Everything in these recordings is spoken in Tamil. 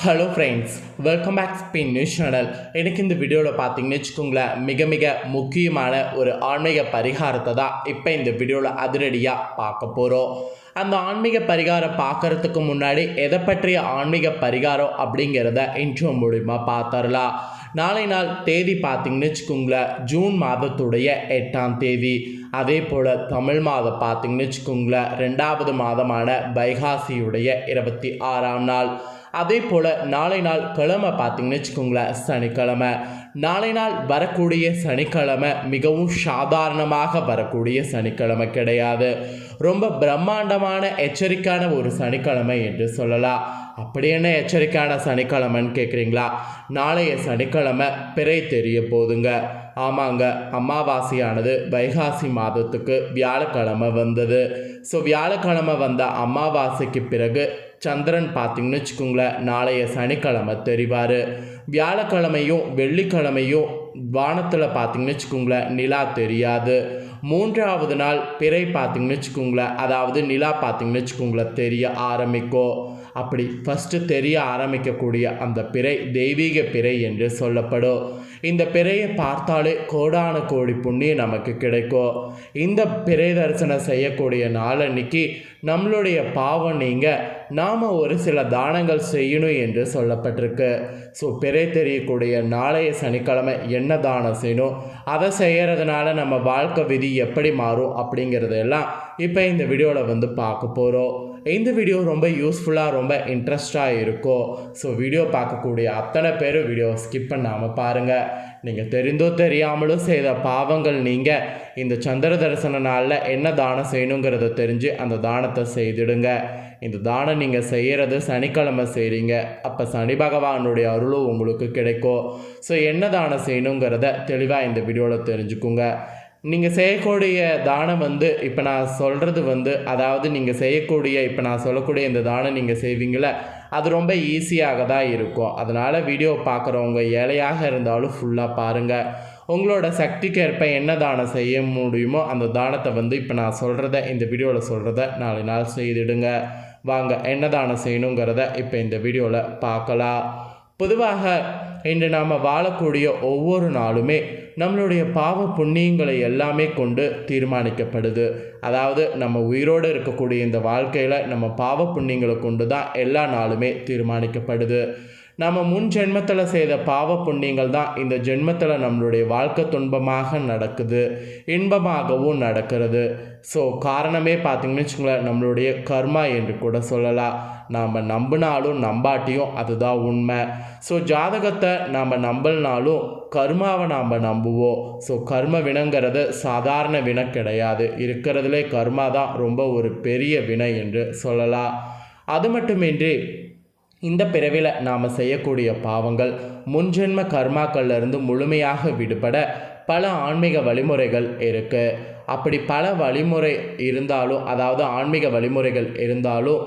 Hello friends welcome back spin news channel எனக்கு இந்த வீடியோவில் பார்த்தீங்கன்னு வச்சுக்கோங்களேன் மிக மிக முக்கியமான ஒரு ஆன்மீக பரிகாரத்தை தான் இப்போ இந்த வீடியோவில் அதிரடியாக பார்க்க போகிறோம் அந்த ஆன்மீக பரிகாரம் பார்க்கறதுக்கு முன்னாடி எதை பற்றிய ஆன்மீக பரிகாரம் அப்படிங்கிறத இன்ட்ரோ மூலிமா பார்த்துடலாம். நாளை நாள் தேதி பார்த்தீங்கன்னு வச்சுக்கோங்களேன் ஜூன் மாதத்துடைய எட்டாம் தேதி. அதே போல் தமிழ் மாதம் பார்த்தீங்கன்னு வச்சுக்கோங்களேன் ரெண்டாவது மாதமான பைகாசியுடைய இருபத்தி ஆறாம் நாள். அதே போல் நாளை நாள் கிழமை பார்த்தீங்கன்னு வச்சுக்கோங்களேன் சனிக்கிழமை. நாளை நாள் வரக்கூடிய சனிக்கிழமை மிகவும் சாதாரணமாக வரக்கூடிய சனிக்கிழமை கிடையாது. ரொம்ப பிரம்மாண்டமான எச்சரிக்கையான ஒரு சனிக்கிழமை என்று சொல்லலாம். அப்படி என்ன எச்சரிக்கையான சனிக்கிழமைன்னு கேட்குறீங்களா? நாளைய சனிக்கிழமை பிறை தெரிய போதுங்க. ஆமாங்க அமாவாசையானது வைகாசி மாதத்துக்கு வியாழக்கிழமை வந்தது. ஸோ வியாழக்கிழமை வந்த அமாவாசைக்கு பிறகு சந்திரன் பார்த்தீங்கன்னு வச்சுக்கோங்களேன் நாளைய சனிக்கிழமை தெரிவார். வியாழக்கிழமையும் வெள்ளிக்கிழமையும் வானத்தில் பார்த்தீங்கன்னு வச்சுக்கோங்களேன் நிலா தெரியாது. மூன்றாவது நாள் பிறை பார்த்தீங்கன்னு வச்சுக்கோங்களேன் அதாவது நிலா பார்த்தீங்கன்னு வச்சுக்கோங்களேன் தெரிய ஆரம்பிக்கும். அப்படி ஃபஸ்ட்டு தெரிய ஆரம்பிக்கக்கூடிய அந்த பிறை தெய்வீக பிறை என்று சொல்லப்படும். இந்த பிறையை பார்த்தாலே கோடான கோடி புண்ணியம் நமக்கு கிடைக்கும். இந்த பிறை தரிசனம் செய்யக்கூடிய நாளன்னைக்கு நம்மளுடைய பாவம் நீங்கள் நாம் ஒரு சில தானங்கள் செய்யணும் என்று சொல்லப்பட்டிருக்கு. ஸோ பிறை தெரியக்கூடிய நாளைய சனிக்கிழமை என்ன தானம் செய்யணும் அதை செய்கிறதுனால நம்ம வாழ்க்கை விதி எப்படி மாறும் அப்படிங்கிறதெல்லாம் இப்போ இந்த வீடியோவில் வந்து பார்க்க போகிறோம் இந்த வீடியோ ரொம்ப யூஸ்ஃபுல்லாக ரொம்ப இன்ட்ரெஸ்டாக இருக்கும் ஸோ வீடியோ பார்க்கக்கூடிய அத்தனை பேரும் வீடியோ ஸ்கிப் பண்ணாமல் பாருங்கள் நீங்கள் தெரிந்தோ தெரியாமலும் செய்த பாவங்கள் நீங்கள் இந்த சந்திர தரிசன நாளில் என்ன தானம் செய்யணுங்கிறத தெரிஞ்சு அந்த தானத்தை செய்திடுங்க. இந்த தானம் நீங்கள் செய்கிறது சனிக்கிழமை செய்கிறீங்க அப்போ சனி பகவானுடைய அருளும் உங்களுக்கு கிடைக்கும். ஸோ என்ன தானம் செய்யணுங்கிறத தெளிவாக இந்த வீடியோவில் தெரிஞ்சுக்குங்க. நீங்கள் செய்யக்கூடிய தானம் வந்து இப்போ நான் சொல்கிறது வந்து அதாவது நீங்கள் செய்யக்கூடிய இப்போ நான் சொல்லக்கூடிய இந்த தானம் நீங்கள் செய்வீங்கள அது ரொம்ப ஈஸியாக தான் இருக்கும். அதனால் வீடியோ பார்க்குறவங்க ஏழையாக இருந்தாலும் ஃபுல்லாக பாருங்கள் உங்களோட சக்திக்கு ஏற்ப என்ன தானம் செய்ய முடியுமோ அந்த தானத்தை வந்து இப்போ நான் சொல்கிறத இந்த வீடியோவில் சொல்கிறத நாலு நாள் செய்திடுங்க. வாங்க என்ன தானம் செய்யணுங்கிறத இப்போ இந்த வீடியோவில் பார்க்கலாம். பொதுவாக இன்று நாம் வாழக்கூடிய ஒவ்வொரு நாளுமே நம்மளுடைய பாவ புண்ணியங்களை எல்லாமே கொண்டு தீர்மானிக்கப்படுது. அதாவது நம்ம உயிரோடு இருக்கக்கூடிய இந்த வாழ்க்கையில் நம்ம பாவ புண்ணியங்களை கொண்டு தான் எல்லா நாளுமே தீர்மானிக்கப்படுது. நம்ம முன் ஜென்மத்தில் செய்த பாவ புண்ணியங்கள் தான் இந்த ஜென்மத்தில் நம்மளுடைய வாழ்க்கை துன்பமாக நடக்குது இன்பமாகவும் நடக்கிறது. ஸோ காரணமே பார்த்திங்கன்னு வச்சுக்கோங்களேன் நம்மளுடைய கர்மா என்று கூட சொல்லலாம். நாம் நம்பினாலும் நம்பாட்டியும் அதுதான் உண்மை. ஸோ ஜாதகத்தை நாம் நம்பலனாலும் கர்மாவை நாம் நம்புவோம். ஸோ கர்ம வினங்கிறது சாதாரண வினை கிடையாது. இருக்கிறதுலே கர்மா தான் ரொம்ப ஒரு பெரிய வினை என்று சொல்லலாம். அது மட்டுமின்றி இந்த பிறவியில் நாம் செய்யக்கூடிய பாவங்கள் முன்ஜென்ம கர்மாக்கள்லேருந்து முழுமையாக விடுபட பல ஆன்மீக வழிமுறைகள் இருக்குது அப்படி பல வழிமுறை இருந்தாலும் அதாவது ஆன்மீக வழிமுறைகள் இருந்தாலும்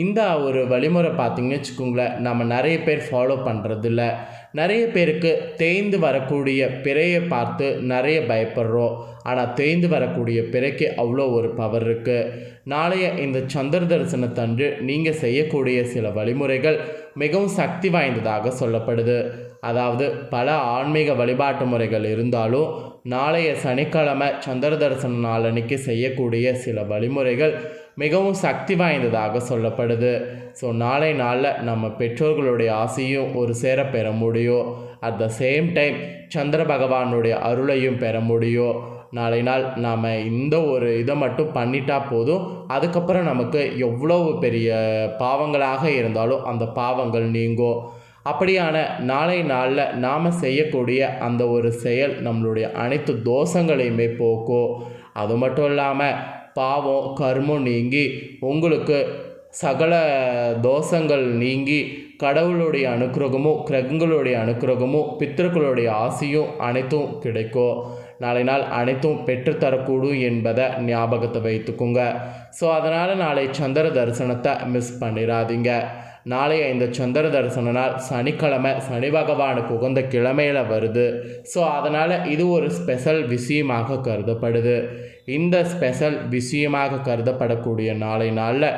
இந்த ஒரு வழிமுறை பார்த்திங்கன்னு வச்சுக்கோங்களேன் நம்ம நிறைய பேர் ஃபாலோ பண்ணுறதில்ல நிறைய பேருக்கு தேய்ந்து வரக்கூடிய பிறையை பார்த்து நிறைய பயப்படுறோம். ஆனால் தேய்ந்து வரக்கூடிய பிறைக்கு அவ்வளோ ஒரு பவர் இருக்குது நாளைய இந்த சந்திர தரிசனத்தன்று நீங்கள் செய்யக்கூடிய சில வழிமுறைகள் மிகவும் சக்தி வாய்ந்ததாக சொல்லப்படுது. அதாவது பல ஆன்மீக வழிபாட்டு முறைகள் இருந்தாலும் நாளைய சனிக்கிழமை சந்திர தரிசன நாளன்னைக்கு செய்யக்கூடிய சில வழிமுறைகள் மிகவும் சக்தி வாய்ந்ததாக சொல்லப்படுது. ஸோ நாளை நாளில் நம்ம பெற்றோர்களுடைய ஆசையும் ஒரு சேர பெற முடியும் at the same time Chandra பகவானுடைய அருளையும் பெற முடியும் நாளை நாள் நாம் இந்த ஒரு இதை மட்டும் பண்ணிட்டா போதும். அதுக்கப்புறம் நமக்கு எவ்வளவு பெரிய பாவங்களாக இருந்தாலும் அந்த பாவங்கள் நீங்கும். அப்படியான நாளை நாளில் நாம் செய்யக்கூடிய அந்த ஒரு செயல் நம்மளுடைய அனைத்து தோஷங்களையுமே போக்கும். அது மட்டும் இல்லாமல் பாவம் கர்மம் நீங்கி உங்களுக்கு சகல தோஷங்கள் நீங்கி கடவுளுடைய அனுக்கிரகமும் கிரகங்களுடைய அனுக்கிரகமும் பித்தர்களுடைய ஆசையும் அனைத்தும் கிடைக்கும் நாளை நாள் அனைத்தும் பெற்றுத்தரக்கூடும் என்பதை ஞாபகத்தை வைத்துக்குங்க. ஸோ அதனால் நாளை சந்திர தரிசனத்தை மிஸ் பண்ணிடாதீங்க நாளைய இந்த சந்திர தரிசன நாள் சனிக்கிழமை சனி பகவானுக்கு உகந்த கிழமையில் வருது. ஸோ அதனால் இது ஒரு ஸ்பெஷல் விஷயமாக கருதப்படுது. இந்த ஸ்பெஷல் விஷயமாக கருதப்படக்கூடிய நாளை நாளில்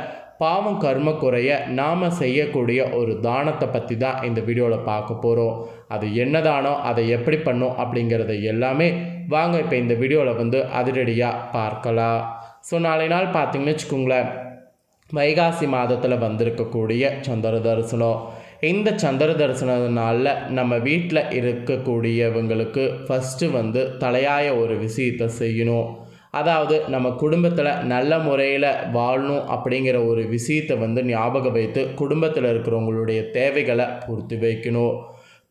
பாவம் கர்ம குறைய நாம் செய்யக்கூடிய ஒரு தானத்தை பற்றி தான் இந்த வீடியோவில் பார்க்க போகிறோம் அது என்ன தானோ அதை எப்படி பண்ணும் அப்படிங்கிறத எல்லாமே வாங்க இப்போ இந்த வீடியோவில் வந்து அதிரடியாக பார்க்கலாம். ஸோ நாளை நாள் பார்த்தீங்கன்னு வச்சுக்கோங்களேன் வைகாசி மாதத்தில் வந்திருக்கக்கூடிய சந்திர தரிசனம். இந்த சந்திர தரிசனத்தினால நம்ம வீட்டில் இருக்கக்கூடியவங்களுக்கு ஃபஸ்ட்டு வந்து தலையாய ஒரு விஷயத்தை செய்யணும். அதாவது நம்ம குடும்பத்தில் நல்ல முறையில் வாழணும் அப்படிங்கிற ஒரு விஷயத்தை வந்து ஞாபகம் வைத்து குடும்பத்தில் இருக்கிறவங்களுடைய தேவைகளை பூர்த்தி வைக்கணும்.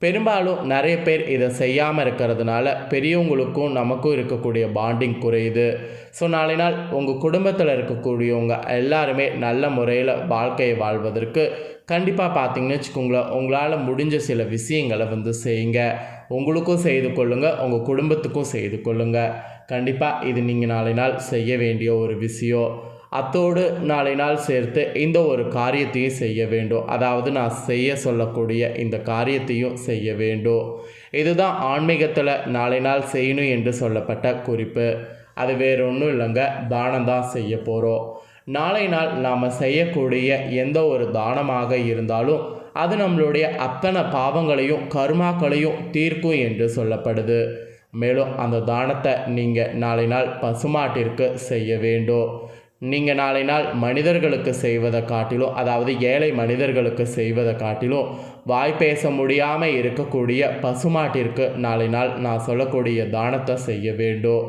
பெரும்பாலும் நிறைய பேர் இதை செய்யாமல் இருக்கிறதுனால பெரியவங்களுக்கும் நமக்கும் இருக்கக்கூடிய பாண்டிங் குறையுது. ஸோ நாளை நாள் உங்கள் குடும்பத்தில் இருக்கக்கூடியவங்க எல்லாருமே நல்ல முறையில் வாழ்க்கையை வாழ்வதற்கு கண்டிப்பாக பார்த்தீங்கன்னு வச்சுக்கோங்களேன் உங்களால் முடிஞ்ச சில விஷயங்களை வந்து செய்யுங்க. உங்களுக்கும் செய்து கொள்ளுங்கள் உங்கள் குடும்பத்துக்கும் செய்து கொள்ளுங்கள் கண்டிப்பாக இது நீங்கள் நாளை நாள் செய்ய வேண்டிய ஒரு விஷயம். அத்தோடு நாளை நாள் சேர்த்து இந்த ஒரு காரியத்தையும் செய்ய வேண்டும். அதாவது நான் செய்ய சொல்லக்கூடிய இந்த காரியத்தையும் செய்ய வேண்டும். இதுதான் ஆன்மீகத்தில் நாளை நாள் செய்யணும் என்று சொல்லப்பட்ட குறிப்பு. அது வேற ஒன்றும் இல்லைங்க. தானம் தான் செய்ய போகிறோம் நாளை நாள் நாம் செய்யக்கூடிய எந்த ஒரு தானமாக இருந்தாலும் அது நம்மளுடைய அத்தனை பாவங்களையும் கர்மாக்களையும் தீர்க்கும் என்று சொல்லப்படுது. மேலும் அந்த தானத்தை நீங்கள் நாளை நாள் பசுமாட்டிற்கு செய்ய வேண்டும். நீங்கள் நாளை நாள் மனிதர்களுக்கு செய்வதை காட்டிலும் அதாவது ஏழை மனிதர்களுக்கு செய்வதை காட்டிலும் வாய் பேச முடியாமல் இருக்கக்கூடிய பசுமாட்டிற்கு நாளை நாள் நான் சொல்லக்கூடிய தானத்தை செய்ய வேண்டும்.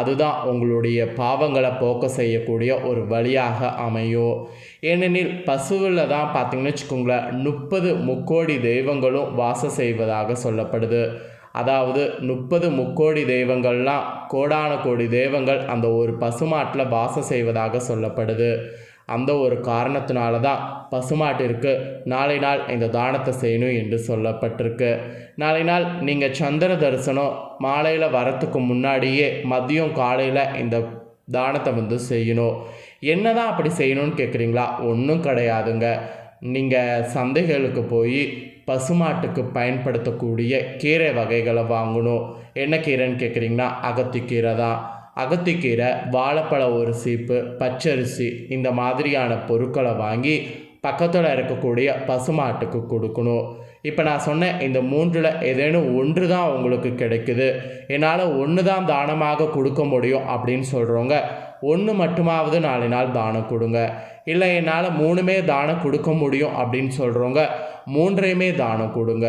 அதுதான் உங்களுடைய பாவங்களை போக்க செய்யக்கூடிய ஒரு வழியாக அமையும். ஏனெனில் பசுவில் தான் பார்த்தீங்கன்னு வச்சுக்கோங்களேன் முப்பது முக்கோடி தெய்வங்களும் வாசம் செய்வதாக சொல்லப்படுது. அதாவது முப்பது முக்கோடி தெய்வங்கள்லாம் கோடான கோடி தெய்வங்கள் அந்த ஒரு பசுமாட்டில் வாசம் செய்வதாக சொல்லப்படுது. அந்த ஒரு காரணத்தினால தான் பசுமாட்டிற்கு நாளை நாள் இந்த தானத்தை செய்யணும் என்று சொல்லப்பட்டிருக்கு. நாளை நாள் நீங்கள் சந்திர தரிசனம் மாலையில் வரத்துக்கு முன்னாடியே மதியம் காலையில் இந்த தானத்தை வந்து செய்யணும். என்ன தான் அப்படி செய்யணும்னு கேட்குறீங்களா ஒன்றும் கிடையாதுங்க. நீங்கள் சந்தைகளுக்கு போய் பசுமாட்டுக்கு பயன்படுத்தக்கூடிய கீரை வகைகளை வாங்கணும். என்ன கீரைன்னு கேட்குறீங்கன்னா அகத்திக்கீரை தான். அகத்திக்கீரை வாழைப்பழ ஒரு சீப்பு பச்சரிசி இந்த மாதிரியான பொருட்களை வாங்கி பக்கத்தில் இருக்கக்கூடிய பசுமாட்டுக்கு கொடுக்கணும். இப்போ நான் சொன்ன இந்த மூன்றில் ஏதேனும் ஒன்று தான் உங்களுக்கு கிடைக்குது. என்னால் ஒன்று தான் தானமாக கொடுக்க முடியும் அப்படின்னு சொல்கிறவங்க ஒன்று மட்டுமாவது நாலு நாள் தானம் கொடுங்க. இல்லை என்னால் மூணுமே தானம் கொடுக்க முடியும் அப்படின்னு சொல்கிறவங்க மூன்றையுமே தானம் கொடுங்க.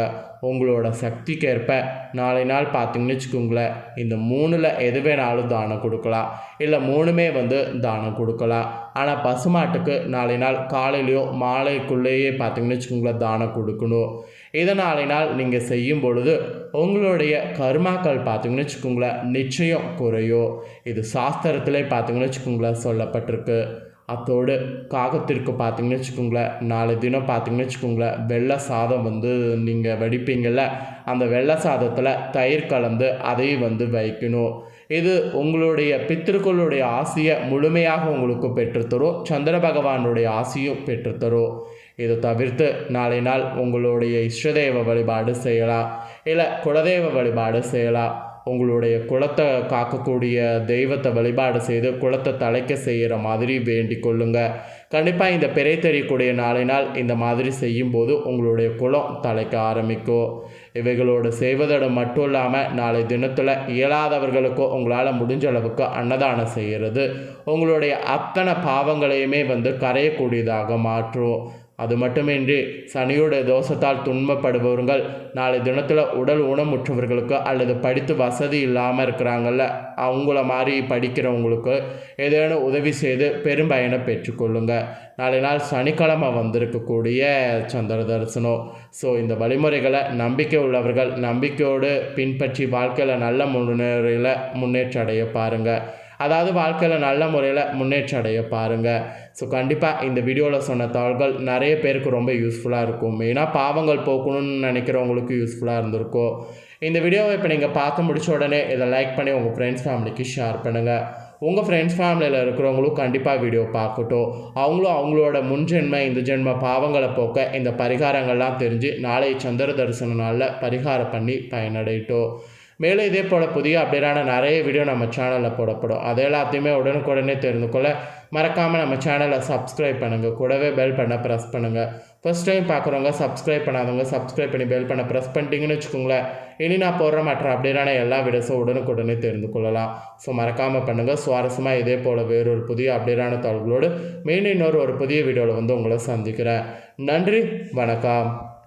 உங்களோட சக்திக்கேற்ப நாளை நாள் பார்த்தீங்கன்னு வச்சுக்கோங்களேன் இந்த மூணில் எது வேணாலும் தானம் கொடுக்கலாம். இல்லை மூணுமே வந்து தானம் கொடுக்கலாம். ஆனால் பசுமாட்டுக்கு நாளை நாள் காலையிலையோ மாலைக்குள்ளேயே பார்த்தீங்கன்னு வச்சுக்கோங்களேன் தானம் கொடுக்கணும். இதை நாளை நாள் நீங்கள் செய்யும் பொழுது உங்களுடைய கர்மாக்கள் பார்த்தீங்கன்னு வச்சுக்கோங்களேன் நிச்சயம் குறையும். இது சாஸ்திரத்திலே பார்த்தீங்கன்னு வச்சுக்கோங்களேன் சொல்லப்பட்டிருக்கு. அத்தோடு காகத்திற்கு பார்த்தீங்கன்னு வச்சுக்கோங்களேன் நாலு தினம் பார்த்தீங்கன்னு வச்சுக்கோங்களேன் வெள்ளை சாதம் வந்து நீங்கள் வடிப்பீங்கள்ல அந்த வெள்ளை சாதத்தில் தயிர் கலந்து அதையும் வந்து வைக்கணும். இது உங்களுடைய பித்திருக்களுடைய ஆசையை முழுமையாக உங்களுக்கு பெற்றுத்தரும் சந்திர பகவானுடைய ஆசையும் பெற்றுத்தரும். இதை தவிர்த்து நாளை நாள் உங்களுடைய இஷ்டதெய்வ வழிபாடு செய்யலாம் இல்லை குலதெய்வ வழிபாடு செய்யலாம். உங்களுடைய குலத்தை காக்கக்கூடிய தெய்வத்தை வழிபாடு செய்து குலத்தை தலைக்க செய்கிற மாதிரி வேண்டிக் கொள்ளுங்க. கண்டிப்பாக இந்த பிறை தெரியக்கூடிய நாளை நாள் இந்த மாதிரி செய்யும்போது உங்களுடைய குலம் தலைக்க ஆரம்பிக்கும். இவைகளோடு செய்வதோடு மட்டும் இல்லாமல் நாளை தினத்தில் இயலாதவர்களுக்கோ உங்களால் முடிஞ்ச அளவுக்கு அன்னதானம் செய்கிறது. உங்களுடைய அத்தனை பாவங்களையுமே வந்து கரையக்கூடியதாக மாற்றும். அது மட்டுமின்றி சனியோட தோஷத்தால் துன்பப்படுபவர்கள் நாளை தினத்தில் உடல் ஊனமுற்றவர்களுக்கு அல்லது படித்து வசதி இல்லாமல் இருக்கிறாங்கல்ல அவங்கள மாதிரி படிக்கிறவங்களுக்கு ஏதேனும் உதவி செய்து பெரும் பயனை பெற்றுக்கொள்ளுங்க. நாளை நாள் சனிக்கிழமை வந்திருக்கக்கூடிய சந்திர தரிசனம். ஸோ இந்த வழிமுறைகளை நம்பிக்கை உள்ளவர்கள் நம்பிக்கையோடு பின்பற்றி வாழ்க்கையில் நல்ல முன்னேறையில் முன்னேற்றம் அடைய பாருங்கள் அதாவது வாழ்க்கையில் நல்ல முறையில் முன்னேற்றம் அடைய பாருங்கள் ஸோ கண்டிப்பாக இந்த வீடியோவில் சொன்ன தகவல்கள் நிறைய பேருக்கு ரொம்ப யூஸ்ஃபுல்லாக இருக்கும். மெயினாக பாவங்கள் போக்கணும்னு நினைக்கிறவங்களுக்கு யூஸ்ஃபுல்லாக இருந்திருக்கும். இந்த வீடியோவை இப்போ நீங்கள் பார்த்து முடிச்ச உடனே இதை லைக் பண்ணி உங்கள் ஃப்ரெண்ட்ஸ் ஃபேமிலிக்கு ஷேர் பண்ணுங்கள் உங்கள் ஃப்ரெண்ட்ஸ் ஃபேமிலியில் இருக்கிறவங்களும் கண்டிப்பாக வீடியோ பார்க்கட்டும். அவங்களும் அவங்களோட முன் ஜென்ம இந்த ஜென்ம பாவங்களை போக்க இந்த பரிகாரங்கள்லாம் தெரிஞ்சு நாளை சந்திர தரிசன நாளில் பரிகாரம் பண்ணி பயனடையட்டும். மேலும் இதே போல் புதிய அப்டேட்டான நிறைய வீடியோ நம்ம சேனலில் போடப்படும். அது எல்லாத்தையுமே உடனுக்குடனே தெரிந்து கொள்ள மறக்காமல் நம்ம சேனலை சப்ஸ்கிரைப் பண்ணுங்கள் கூடவே பெல் பண்ண ப்ரெஸ் பண்ணுங்கள் ஃபஸ்ட் டைம் பார்க்குறவங்க சப்ஸ்கிரைப் பண்ணாதவங்க சப்ஸ்கிரைப் பண்ணி பெல் பண்ண ப்ரெஸ் பண்ணிட்டீங்கன்னு வச்சுக்கோங்களேன். இனி நான் போடுற மற்ற அப்டேட்டான எல்லா வீடியோஸும் உடனுக்குடனே தெரிந்து கொள்ளலாம். ஸோ மறக்காமல் பண்ணுங்கள் சுவாரஸ்யமாக இதே போல் வேறொரு புதிய அப்டேட்டான தகவல்களோடு மீண்டும் இன்னொரு ஒரு புதிய வீடியோவில் வந்து உங்களை சந்திக்கிறேன். நன்றி. வணக்கம்.